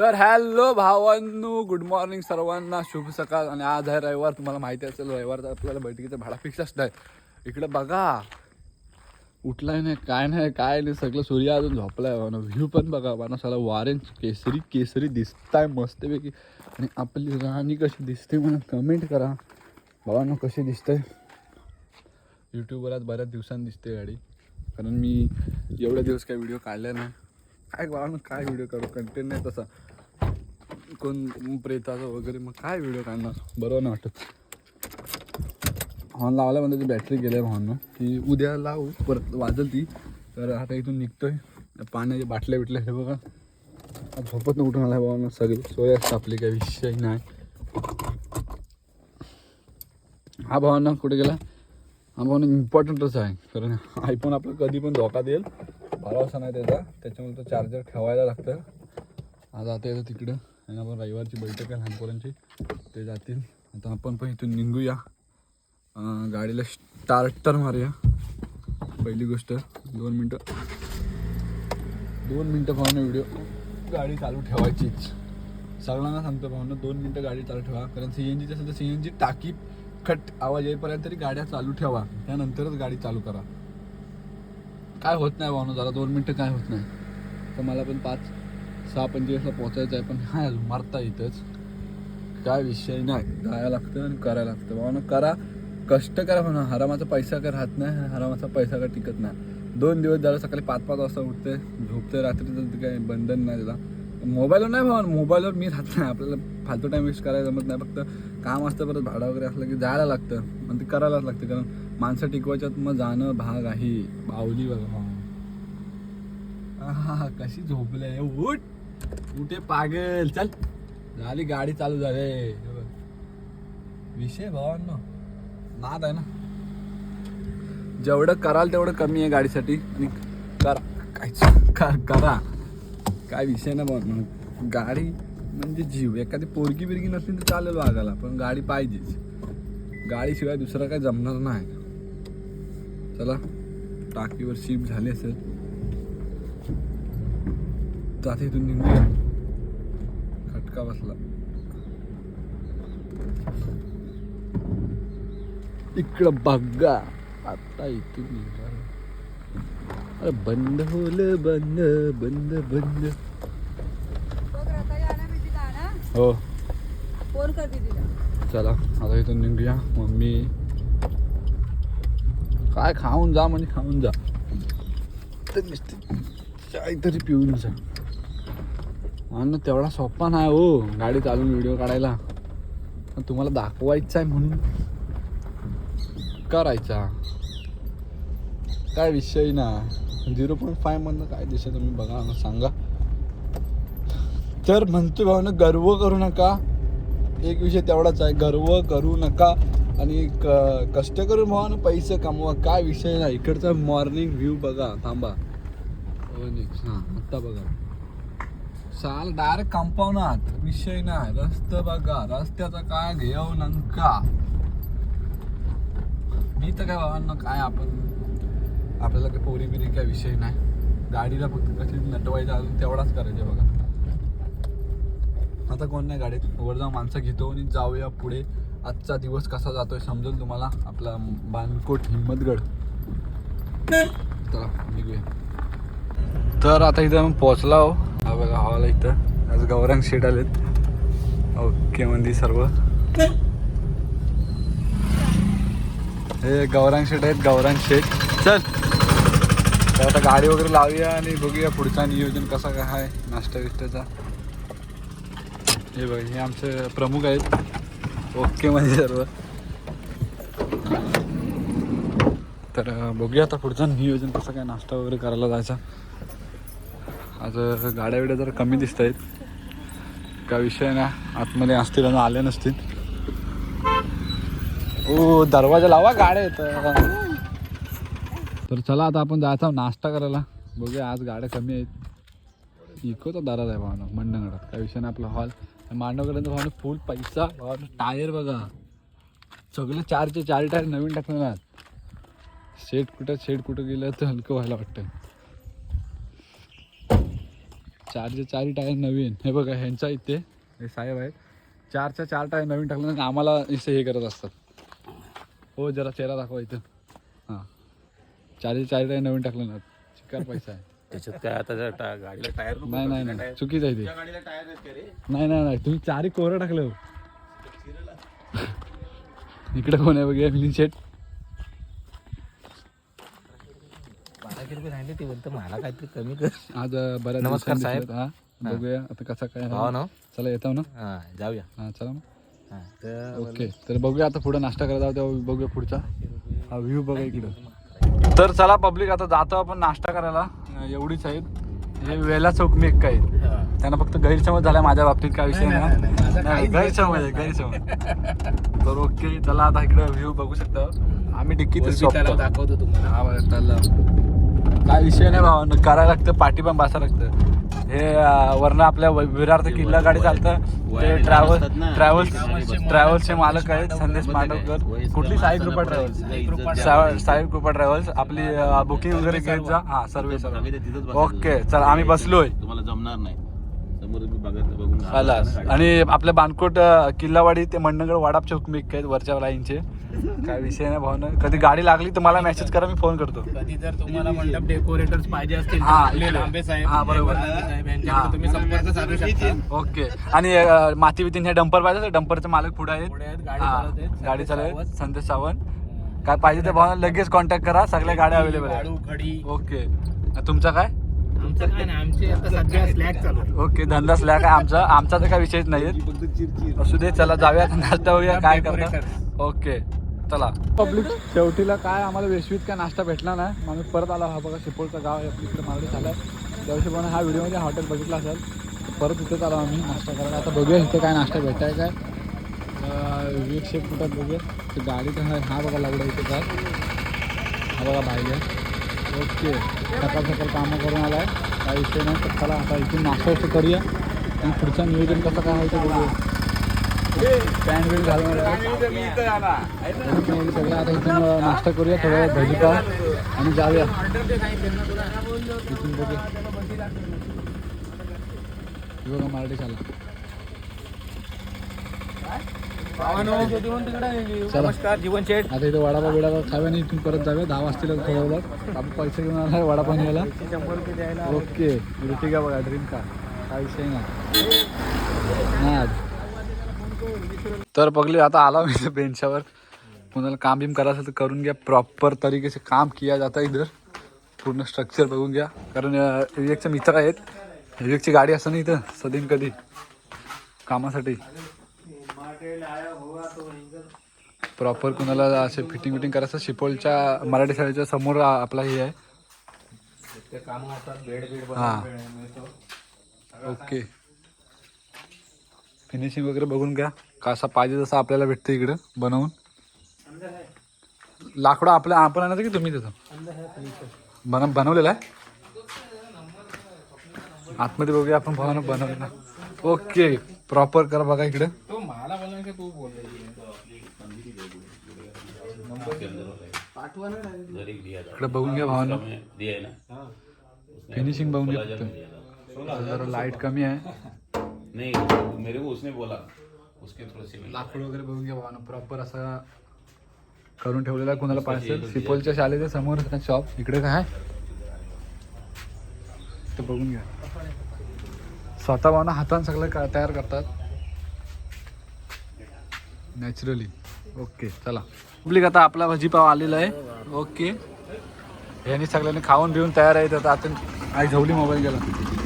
तर हॅलो भावांनो good morning सर्वांना. शुभ सकाळ आणि आज आहे रविवार. तुम्हाला माहिती असेल रविवार आपल्याला बैठकीचं भाडा फिक्स असतं इकडे बघा. उठलाय नाही काय नाही काय नाही. सगळं सूर्य अजून झोपलाय भावना. व्ह्यू पण बघा. भावना सगळा वारेंज केसरी केसरी दिसताय मस्तपैकी. आणि आपली राणी कशी दिसते म्हणून कमेंट करा. भावांनो कशी दिसते? यूट्यूबवर आज बऱ्याच दिवसांनी दिसते गाडी. कारण मी एवढे दिवस काही व्हिडिओ काढले नाही. काय भावांनो काय व्हिडिओ करू? कंटेंट नाही तसा. कोण प्रेताचं वगैरे मग काय व्हिडिओ काढणार? बरोबर नाही वाटत. हॉर्न लावला म्हणजे ती बॅटरी गेली हॉर्न ती उद्या लावू परत वाजल ती. तर आता इथून निघतोय. पाण्याच्या बाटल्या बिटल्या हे बघा. झोपत न उठून आला भावांनो सगळी सोय असतं आपली काही विषय नाही. हा भावांना कुठे गेला? हा भावना इम्पॉर्टंटच आहे कारण आयफोन आपला कधी पण धोका देईल. भरोसा नाही त्याचा. त्याच्यामुळे तो चार्जर ठेवायला लागतं आज आता येतं तिकडं. आणि आपण रविवारची बैठक आहे लहानपोरांची. ते जातील. आता आपण पण इथून निघूया. गाडीला स्टार्टर मारूया. पहिली गोष्ट दोन मिनटं. दोन मिनटं पाहून व्हिडिओ गाडी चालू ठेवायचीच. सगळ्यांना सांगतो पाहून दोन मिनटं गाडी चालू ठेवा. कारण सी एन जीची असेल तर सी एन जी टाकी खट आवाज येईपर्यंत तरी गाड्या चालू ठेवा. त्यानंतरच गाडी चालू करा. काय होत नाही भावना जरा दोन मिनटं काय होत नाही. तर मला पण पाच सहा पंचवीसला पोचायचं आहे पण हाय मरता मारता इथंच. काय विषय नाही. जायला लागतं आणि करायला लागतं बाबा करा. कष्ट करा म्हणा. हरामाचा पैसा काय राहत नाही हरामाचा पैसा काय टिकत नाही. दोन दिवस झालं सकाळी पाच पाच वाजता उठते झोपते रात्री ते काही बंधन नाही त्याला. मोबाईलवर नाही भावा मोबाईलवर मी राहत नाही. आपल्याला फालतू टाईम वेस्ट करायला जमत नाही. फक्त काम असतं परत भाडं वगैरे असलं की जायला लागतं. पण ते करायलाच लागतं. कारण माणसं टिकवायच्यात मग जाणं भाग आहे. बावली बघा हा कशी झोपले उठ! कुठे पागल चल. झाली गाडी चालू झाले. विषय भावांनो नाद आहे ना. जेवढं कराल तेवढं कमी आहे गाडीसाठी. आणि करा. काय करा. काय विषय ना भाऊ गाडी म्हणजे जीव. एखादी पोरगी बिरगी नसली तर चालेल वागायला पण गाडी पाहिजेच. गाडीशिवाय दुसरं काय जमणार नाही. चला टाकीवर शिप झाली असेल. आता इथून निघूया खटका बसला. इकडं बघा आता इथून निघाल अरे बंद होल बंद बंद बंद. हो. फोन करते तिला चला आता इथून निघूया. मम्मी. काय खाऊन जा म्हणजे खाऊन जा. तर नुसती चाय तरी पिऊन जा. आणि तेवढा सोपा नाही हो गाडी चालून व्हिडिओ काढायला. पण तुम्हाला दाखवायचा आहे म्हणून. करायचा. काय विषय ना झिरो पॉईंट फाय मधनं काय दिसत तुम्ही बघा ना सांगा. तर म्हणतो भावना गर्व करू नका. एक विषय तेवढाच आहे गर्व करू नका. आणि क कष्ट करून भावानं पैसे कमवा. काय विषय नाही. इकडचा मॉर्निंग व्ह्यू बघा थांबा. हो, हां आत्ता बघा. साल डायरेक्ट कंपाऊंडात. विषय नाही. रस्ता बघा. रस्त्याचा काय घेऊ नका. मी तर काय बाबांना काय आपण आपल्याला काही पोरी बिरी काय विषय नाही. गाडीला फक्त कशी नटवायचं अजून तेवढाच करायचं बघा. आता कोण नाही गाडीत? वर जाऊन माणसं घेतो आणि जाऊया पुढे. आजचा दिवस कसा जातोय समजेल तुम्हाला? आपला बानकोट हिम्मतगड. चला निघूया. तर आता इथं आपण पोहोचला हो हा बघा हॉल इथं. आज गौरांग शेट आलेत. ओके म्हणजे सर्व. हे गौरांग शेट आहेत गौरांग शेट. चल. तर आता गाडी वगैरे लावूया आणि बघूया पुढचा नियोजन कसा काय आहे नाश्ता बिष्ट्याचा हे बघ हे आमचे प्रमुख आहेत. ओके म्हणजे सर्व. तर बघूया आता पुढचं नियोजन कसं काय नाश्ता वगैरे करायला जायचा. आज गाड्या विड्या जरा कमी दिसत आहेत का विषय ना आतमध्ये असतील आणि आले नसतील. ओ दरवाजा लावा गाड्या येत तर चला आता आपण जायचा नाश्ता करायला. बघूया आज गाड्या कमी आहेत. इकोचा दरात आहे भावना मंडणगडात. काय विषय नाही आपला हॉल. मांडवगडांचा भावना फुल पैसा. भावनं टायर बघा. सगळे चारचे चार टायर नवीन टाकणार शेट कुठं शेट कुठं गेलं तर हलकं व्हायला वाटतं चारचे चारही टायर नवीन. हे बघा ह्यांच्या इथे हे साहेब आहेत. चारच्या चार टायर नवीन टाकलं ना आम्हाला इथे हे करत असतात. हो जरा चेहरा दाखवा इथं. हां. चारचे चार टायर नवीन टाकलं ना. चिकार पैसा आहे. त्याच्यात काय आता गाडीला टायर नाही नाही नाही. चुकीचं आहे ते. नाही नाही नाही. तुम्ही चारही कोरं टाकलं इकडे कोण आहे बघा मिलिंद शेट रुपये सांगितले ते बोलतं मला काहीतरी कमी कर. आज बऱ्याच नमस्कार दिवसांनी साहेब. हा बघूया आता कसा काय आहे. हो ना. चला येतो ना? हा जाऊया. हा चला हा तर ओके तर बघूया आता पुढे नाश्ता करायला जाऊ तेव्हा बघूया पुढचा. हा व्ह्यू बघा इकडं. तर चला पब्लिक आता जातो आपण नाश्ता करायला. अं, एवढीच आहेत. हे वेला चौक मी एक आहेत त्यांना फक्त गैरसमज झाला माझ्या बाबतीत काय विषय नाही नाही, गैरसमज आहे गैरसमज. तर ओके चला आता इकडे व्ह्यू बघू शकता. आम्ही डिक्कीत झोपतो दाखवतो तुम्हाला. हा बरं चाललं काय विषय नाही भावा करायला लागतं पाठी पण बसा लागतं. हे वरनं आपल्या विरार ते किल्ला गाडी चालतं. ते ट्रॅव्हल ट्रॅव्हल्स ट्रॅव्हल्सचे मालक आहेत संदेश मांडवकर कुठली साई कृपा ट्रॅव्हल्स? साई कृपा ट्रॅव्हल्स. आपली बुकिंग वगैरे घेत जा. हा सर्व सर्व. ओके चल आम्ही बसलोय. तुम्हाला जमणार नाही. समोर मी बघत बघून आला आणि आपल्या बानकोट किल्लावाडी ते मंडणगड वाडाप चौक मी आहेत वरच्या लाईनचे. काय विषय नाही भावना. कधी गाडी लागली तर मला मेसेज करा मी फोन करतो. कधी जर तुम्हाला मंडप डेकोरेटर्स पाहिजे असतील हा, इकडे. लांबे साहेब हा, बरोबर. लांबे साहेब. यांच्याकडे तुम्ही संपर्क साधू शकता. ओके. आणि अं, माती बितीन हे डंपर पाहिजे तर डंपरचे मालक पुढे आहेत. पुढे आहेत, गाडी हा, चालवत आहेत. गाडी संदेश चालवत सावंत. संदेश सावंत. काय पाहिजे ते भावना लगेच कॉन्टॅक्ट करा सगळ्या गाड्या अवेलेबल गाडू आहेत. खडी. ओके. तुमचा काय? आमचं काय नाही आमचे आता सध्या स्लॅग चालू आहे. ओके धंदा स्लॅक आहे. आमचा आमचा तर काय विषयच नाही असू दे चला जाऊया नाश्ता होऊया काय करता? ओके. चला. पब्लिक शेवटीला काय आम्हाला वेशवीत काय नाश्ता भेटला नाही. मग आम्ही परत आला हा बघा चिपळचा गाव आहे आपल्या इकडे मारडी झाला त्या हिशोबाने हा व्हिडिओमध्ये हॉटेल बघितला असेल. परत इथेच आलो आम्ही नाश्ता करायला. आता बघूया इथे काय नाश्ता भेटाय काय. अं, विवेक शेप कुठं बघूया. ते गाडी तर हा बघा लागला इथे काय हा बघा बाहेर ओके. सकाळ सकाळ कामं करून आला आहे काही विषय नाही तर चला आता इथून नाश्ता वस्तू करूया. आणि पुढचं नियोजन कसं काय व्हायचं बघूया. पॅन्ट बिल घालून सगळं आता इथून नाश्ता करूया थोड्या वेळ भजीपाव आणि जाऊया. इथून बघा मराठी चला. नमस्कार जीवन शेठ. आता इथे वडापाव बिडापाव खाव्या आणि इथून परत जाऊया. दहा वाजतील थोड्या वेळात आपण पैसे घेऊन आला वडापाव घ्यायला ओके. ठीक आहे बघा ड्रीम का काय विषय नाही नाही. तर बघले आता आला मी बेंचावर कुणाला काम बिम करायचं असेल तर करून घ्या. प्रॉपर तरीके से काम किया जाता इधर. पूर्ण स्ट्रक्चर बघून घ्या. कारण विवेकचे मित्र आहेत. विवेकची गाडी असं नाही इथं सदैन कधी. कामासाठी. प्रॉपर कुणाला असे फिटिंग विटिंग करायचं शिपोलच्या मराठी शाळेच्या समोर आपला हे आहे. हां. ओके फिनिशिंग वगैरे बघून घ्या. कसा पाहिजे तसं आपल्याला भेटतं इकडं बनवून. लाकडं आपल्या आपण आणायचं की तुम्ही तिथं? बन बनवलेलं आहे? आतमध्ये बघूया आपण भावानं बनवलेलं. ओके प्रॉपर करा बघा इकडं. तो मला बोलला की तू बोल. इकडे बघून घ्या भावानं. फिनिशिंग बघून घ्या जरा लाईट कमी आहे. नहीं मेरे को उसने बोला. उसके थ्रू लाकूड वगैरे बघून घ्या भावानं. प्रॉपर असा करून ठेवलेला कुणाला पाहिजे सिपोलच्या शाळेच्या समोर शॉप इकडे काय? ते बघून घ्या. स्वतः भावना हातानं सगळं का तयार करतात. नॅचरली ओके चला. पब्लिक आता आपला भाजीपाव आलेला आहे. ओके यांनी सगळ्यांनी खाऊन पिऊन तयार आहेत. आता आता आई झवली मोबाईल गेला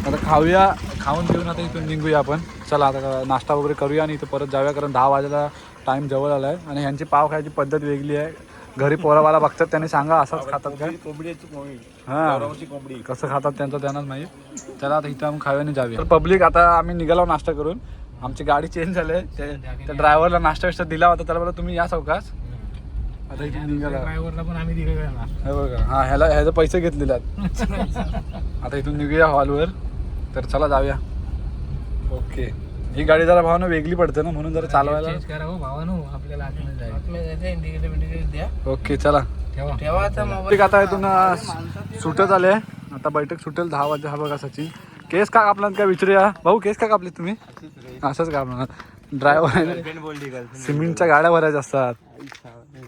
आता खाऊया खाऊन पिऊन आता इथून निघूया आपण. चला आता नाश्ता वगैरे करूया आणि इथं परत जाऊया कारण दहा वाजायला टाईम जवळ आला आहे आणि ह्यांची पाव खायची पद्धत वेगळी आहे. घरी पोरावाला बघतात त्यांनी सांगा असाच खातात काय? हां. कोंबडी. कसं खातात त्यांचं त्यांनाच माहीत. चला आता इथं आम्ही खाव्याने जाऊया. तर पब्लिक आता आम्ही निघालो नाश्ता करून. आमची गाडी चेंज झाली. त्या ड्रायव्हरला नाश्ता विष्टा दिला होता. त्याला बोला तुम्ही या चौकास आता इथून निघाला. ड्रायव्हरला पण आम्ही दिले हे हा ह्याला ह्याचे पैसे घेतलेले आहेत. आता इथून निघूया हॉलवर. तर चला जाऊया. ओके. ही गाडी जरा भावना वेगळी पडते ना म्हणून जरा चालवायला चेंज करा हो भावानो आपल्याला आतमध्ये जायचं. आतमध्ये जायचं इंडिकेटर बिंडिकेटर द्या. ओके चला. ठेवा. आता इथून सुटत आले. आता बैठक सुटेल दहा वाजता हा बघा सचिन. केस का कापलात काय विचारूया? भाऊ केस का कापले तुम्ही? असंच कापणार ड्रायव्हर आहे सिमेंटच्या गाड्या भरायच्या असतात.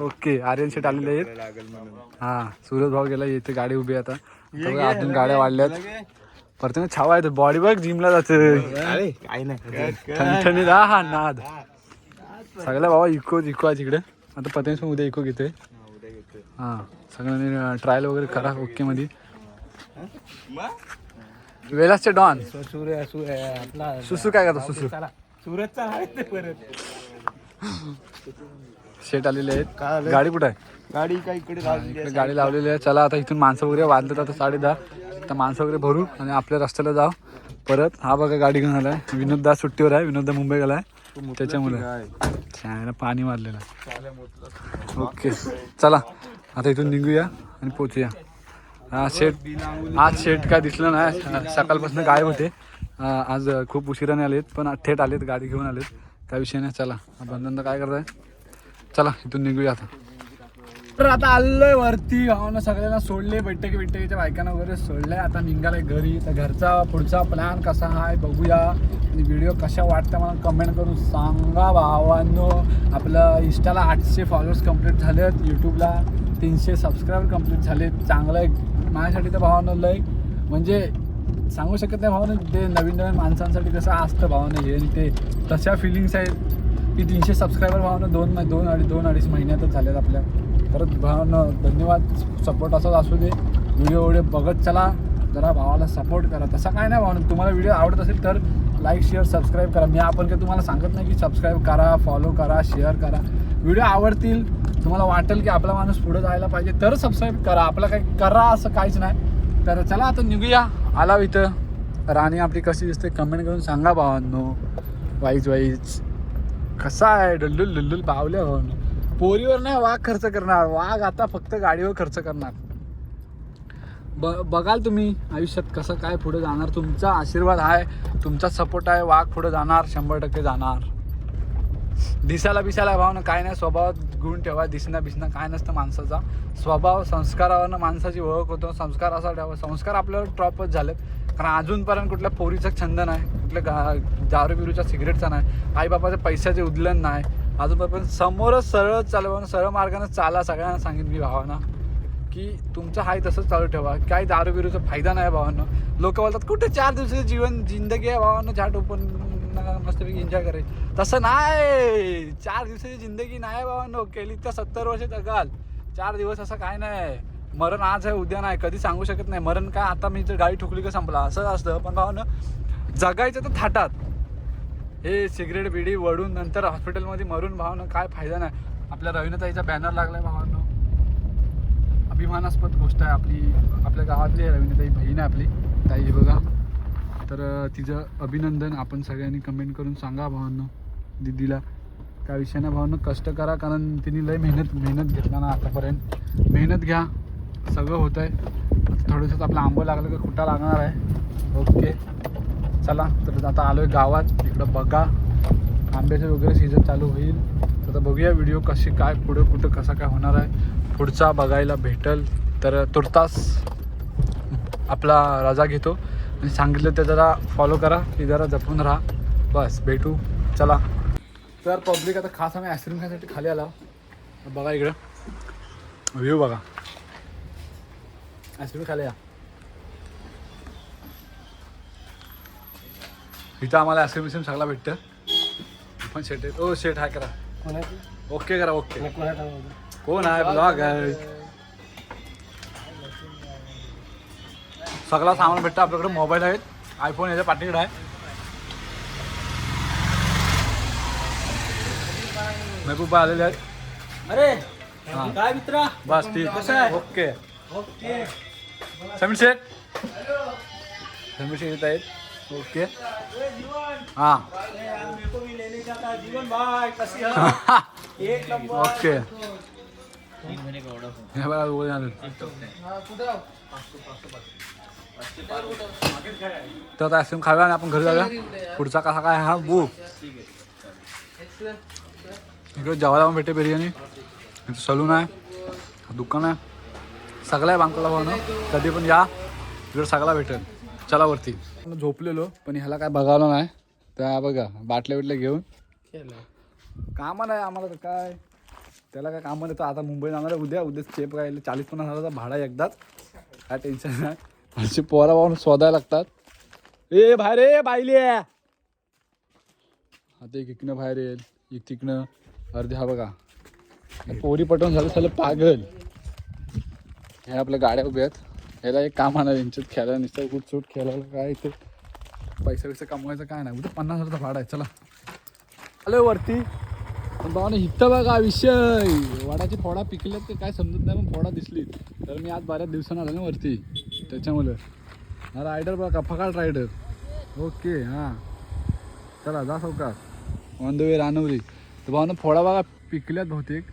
ओके आर्यन शेट आलेले आहेत. हा सूरज भाऊ गेला इथे गाडी उभी आता. बघा, अजून गाड्या वाढल्यात. परत छावा आहे बॉडी बघ जिमला जाते काय नाही. ठणठणीत. हा हा नाद. सगळ्या बाबा इको इको आहे तिकडे. आता पण उद्या इको घेतोय. हा सगळ्यांनी ट्रायल वगैरे करा ओके मध्ये. वेलासचे डॉन. सूर्य सूर्य आपला सुसू काय करतो सुसू? चला आहे ते परत. शेट आलेले आहेत. गाडी कुठे आहे? गाडी काय इकडे इकडे गाडी लावलेली आहे. चला आता इथून माणसं वगैरे वाजलेत आता साडे दहा. आता माणसं वगैरे भरू आणि आपल्या रस्त्याला जाऊ. परत हा बघा गाडी घेऊन आलाय. विनोद दा सुट्टीवर आहे विनोद दा मुंबई गेलाय त्याच्यामुळे. छान पाणी मारलेलं ओके. चला आता इथून निघूया आणि पोचूया. हा शेट आज शेट काय दिसलं नाही. सकाळपासून गायब होते. आज खूप उशिराने आलेत पण थेट आलेत गाडी घेऊन आलेत. काय विषय नाही. चला बंधन काय करताय? चला इथून निघूया आता. तर आता आलोय वरती. भावना सगळ्यांना सोडले बैठकी बैठकीच्या बायकांना वगैरे सोडले आता निघालाय घरी. तर घरचा पुढचा प्लॅन कसा आहे बघूया. आणि व्हिडिओ कशा वाटतं मला कमेंट करून सांगा भावांनो. आपलं इंस्टाला आठशे फॉलोअर्स कंप्लीट झालेत. यूट्यूबला तीनशे सबस्क्राईबर कंप्लीट झालेत. चांगलं आहे. माझ्यासाठी तर भावानं लय. म्हणजे सांगू शकत नाही भावानं ते नवीन नवीन माणसांसाठी कसं असतं भावानं हे ते. तशा फिलिंग्स आहेत. की तीनशे सबस्क्रायबर भावानं दोन दोन अडीच दोन अडीच महिन्यातच झालेत आपल्या. परत भावानं धन्यवाद सपोर्ट असाच असू दे. व्हिडिओ एवढे बघत चला. जरा भावाला सपोर्ट करा. तसा काय नाही भावानं तुम्हाला व्हिडिओ आवडत असेल तर लाईक शेअर सबस्क्राईब करा. मी आपण काही तुम्हाला सांगत नाही की सबस्क्राईब करा फॉलो करा शेअर करा. व्हिडिओ आवडतील तुम्हाला वाटेल की आपला माणूस पुढे जायला पाहिजे तर सबस्क्राईब करा. आपलं काही करा असं काहीच नाही. तर चला आता निघूया. आला इथं. राणी आपली कशी दिसते कमेंट करून सांगा भावांनो. वाईज वाईज कसा आहे? डल्लुल डुल्लुल पावल्या भावांनो. पोरीवर नाही वाघ खर्च करणार. वाघ आता फक्त गाडीवर खर्च करणार. ब बघाल तुम्ही आयुष्यात कसं काय पुढे जाणार. तुमचा आशीर्वाद आहे तुमचा सपोर्ट आहे वाघ पुढे जाणार शंभर टक्के जाणार. दिसायला बिसायला भावना काय नाही स्वभावात गुण ठेवा दिसणं बिसणं काय नसतं माणसाचा. स्वभाव संस्कारावरनं माणसाची ओळख होतो संस्कार असा ठेवा. संस्कार आपल्यावर ट्रॉपच झालेत. कारण अजूनपर्यंत कुठल्या पोरीचा छंद नाही कुठल्या गा दारू बिरूचा सिगरेटचा नाही आईबापाच्या पैशाचे उदलन नाही. अजूनपर्यंत समोरच सरळ चालवा सरळ मार्गाने चाला सगळ्यांना सांगेन मी भावांना की तुमचं हाय तसंच चालू ठेवा. काही दारू बिरूचा फायदा नाही भावांनो. लोक बोलतात कुठे चार दिवसाचं जीवन जिंदगी आहे भावांनो झाट ओपन मस्तपैकी एन्जॉय करायची तसं नाही. चार दिवसाची जिंदगी नाही भावांनो. केली तर सत्तर वर्ष जगाल. चार दिवस असं काय नाही. मरण आज आहे उद्या नाही. कधी सांगू शकत नाही. मरण काय आता मी जर गाडी ठुकली का संपला. असं असतं. पण भावानं जगायचं तर थाटात. हे सिगरेट बिडी वडून नंतर हॉस्पिटलमध्ये मरून भावनं काय फायदा नाही. आपल्या रवीनताईचा बॅनर लागलाय भावांनो. अभिमानास्पद गोष्ट आहे आपली. आपल्या गावातली रवीनाताई बहीण आहे आपली. ताई हे बघा. तर तिचं अभिनंदन आपण सगळ्यांनी कमेंट करून सांगा भावांनो दिदीला. त्या विषयानं भावांना कष्ट करा कारण तिने लय मेहनत मेहनत घेतला ना आतापर्यंत. मेहनत घ्या. सगळं होतं आहे थोडंसं आपलं आंबं लागलं का खुटा लागणार आहे? ओके. चला तर आता आलो आहे गावात इकडं बघा. आंब्याचं वगैरे सीझन चालू होईल. तर आता बघूया व्हिडिओ कशी काय पुढं कुठं कसा काय होणार आहे. पुढचा बघायला भेटल तर तुर्तास आपला रजा घेतो. आणि सांगितलं ते जरा फॉलो करा की जरा जपून राहा. बस भेटू. चला. तर पब्लिक आता खास आम्ही आईस्क्रीम खाण्यासाठी खाली आला. बघा इकडं. व्ह्यू बघा. आईस्क्रीम खाली या. इथं आम्हाला आईस्क्रीम बिस्क्रीम सगळा भेटतं. पण शेट आहे. ओ शेट हाय करा. कोणाची? ओके करा ओके कोण आहे? ब्लॉग आहे सगळा सामान भेटतं. आपल्याकडे मोबाईल आहेत. आयफोन याच्या पाठीकडे आहे. महबूबा आलेले आहेत. अरे हा. काय मित्रा? बस ठीक? ओके ओके समीर शेठ समीर शेठ येत आहेत. ओके। हाँ। ओके. तर आता आईस्क्रीम खाऊया आणि आपण घरी जाऊया पुढचा कसा काय हा? बू इकडे जेवायला पण भेटे बिर्याणी इथं सलून आहे दुकान आहे सगळं आहे बांकला भावनं। कधी पण या इकडे सगळा भेटेल चला वरती। झोपलेलो पण ह्याला काय बघावलं नाही. त्या बघा बाटल्या बिटल्या घेऊन. कामं नाही आम्हाला तर काय? त्याला काय कामं नाही तर आता मुंबई जाणार आहे उद्या. उद्या चेप काय चाळीस पन्नास हजाराचा भाडा एकदाच. काय टेन्शन नाही. अशी पोरा पाहून शोधायला लागतात. ए बाहेर ए बाईले आता एक इकडनं बाहेर येईल. एक तिकडनं. अर्धे हा बघा. पोरी पटवून झालं झालं पागल. हे आपल्या गाड्या उभ्या आहेत. ह्याला एक काम आणा यांच्यात खेळायला नुसतं कुठ सूट खेळायला काय ते? पैसा बिसा कमवायचं काय नाही. उद्या पन्नास हजारचा भाडा आहे चला. हॅलो वरती. पण भावाने इथं बघा विषय. वडाची फोडा पिकल्यात ते काय समजत नाही पण फोडा दिसली. तर मी आज बऱ्याच दिवसानं आलो ना वरती. त्याच्यामुळं. हा रायडर बघा फकाट रायडर ओके हां. चला जा सावकाश ऑन द वे रानवरी. तर भावानं फोडा बघा पिकल्यात बहुतेक.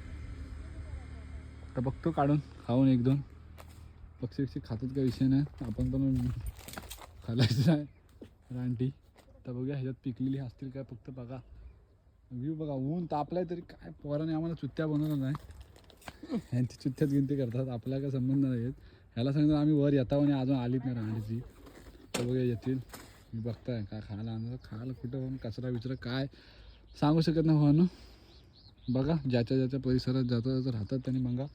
तर बघतो काढून खाऊन एक दोन. पक्षी पक्षी खातात काही विषय नाही. आपण पण खालायचं आहे रानटी. तर बघूया ह्याच्यात पिकलेली असतील काय फक्त बघा. व्ह्यू बघा ऊन तापलाय तरी काय पोराने आम्हाला चुत्त्या बनवलं नाही. ह्यांची चुत्त्यात गिनती करतात. आपल्या काय संबंध नाही आहेत ह्याला सांगितलं आम्ही वर येता आणि अजून आलीच नाही राहण्याची तर बघूया येतील. मी बघताय काय खायला आणलं खायला कुठं पण कचरा बिचरा काय? सांगू शकत नाही भावानं. बघा ज्याच्या ज्याच्या परिसरात जाता जाता राहतात त्यांनी बघा.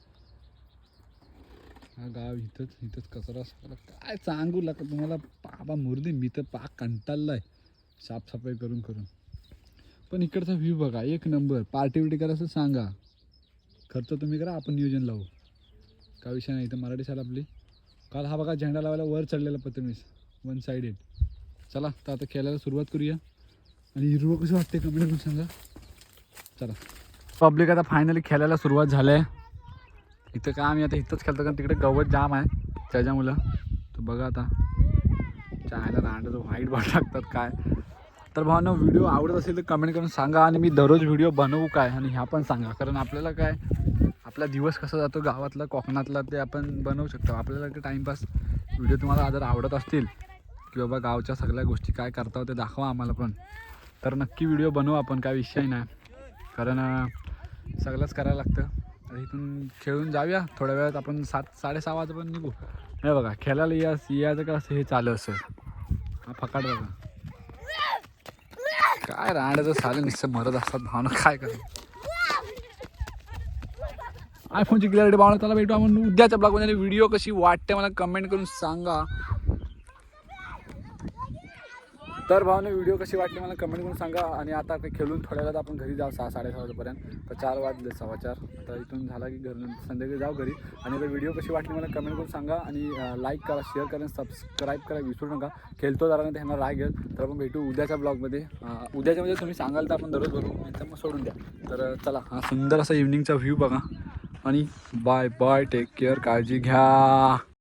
हा गाव इथंच इथंच कचरा सगळा. काय सांगू लागत? तुम्हाला बाबा मुर्दी मी तर पाक आहे साफसफाई करून करून. पण इकडचा व्ह्यू बघा एक नंबर. पार्टी बिर्टी करायचं सांगा. खर्च तुम्ही करा आपण नियोजन लावू. काय विषय नाही इथं मराठी शाळा आपली. काल हा बघा झेंडा लावायला वर चढलेला पतमीस वन साईडेड चला तर आता खेळायला सुरुवात करूया. आणि हिरवं कसं वाटते कमेंट करून सांगा. चला. पब्लिक आता फायनली खेळायला सुरुवात झाली आहे इथं काय आम्ही आता इथंच खेळतो? कारण तिकडे गवत जाम आहे. त्याच्यामुळं. तर बघा आता. चायला रांडचं व्हाईट बॉल लागतात काय? तर भावना व्हिडिओ आवडत असेल तर कमेंट करून सांगा आणि मी दररोज व्हिडिओ बनवू काय आणि ह्या पण सांगा. कारण आपल्याला काय? आपला दिवस कसा जातो? गावातला कोकणातला ते आपण बनवू शकतो. आपल्याला काय टाईमपास व्हिडिओ तुम्हाला जर आवडत असतील की बाबा गावच्या सगळ्या गोष्टी काय करता ते दाखवा आम्हाला पण. तर नक्की व्हिडिओ बनवू आपण काय विषय नाही. कारण सगळंच करायला लागतं. इथून खेळून जाऊया. थोड्या वेळात आपण सात साडेसहा पण निघू. हे बघा खेळायला या यायचं का असं हे चालू असं हा फकाट बघा. काय राहण्याचं साले नुसतं मरत असतात भावना काय कर? आयफोनची क्लिअरिटी भावना त्याला भेटू. आपण उद्याच्या ब्लॉगमध्ये व्हिडिओ कशी वाटते मला कमेंट करून सांगा. तर भावने व्हिडिओ कशी वाटली मला कमेंट करून सांगा. आणि आता काही खेळून थोड्या वेळात आपण घरी जाऊ सहा साडेसहा वाजेपर्यंत. तर चार वाजले सव्वा चार तर इथून झाला की घर संध्याकाळी जाऊ घरी. आणि आता व्हिडिओ कशी वाटली मला कमेंट करून सांगा. आणि लाईक करा शेअर करा सबस्क्राईब करा. विसरू नका. खेळतो जरा नाही त्यांना राग घेत तर आपण भेटू उद्याच्या ब्लॉगमध्ये उद्याच्या म्हणजे तुम्ही सांगाल तर आपण दररोज बघू. नाही तर मग सोडून द्या. तर चला. हा सुंदर असा इव्हनिंगचा व्ह्यू बघा. आणि बाय बाय टेक केअर काळजी घ्या.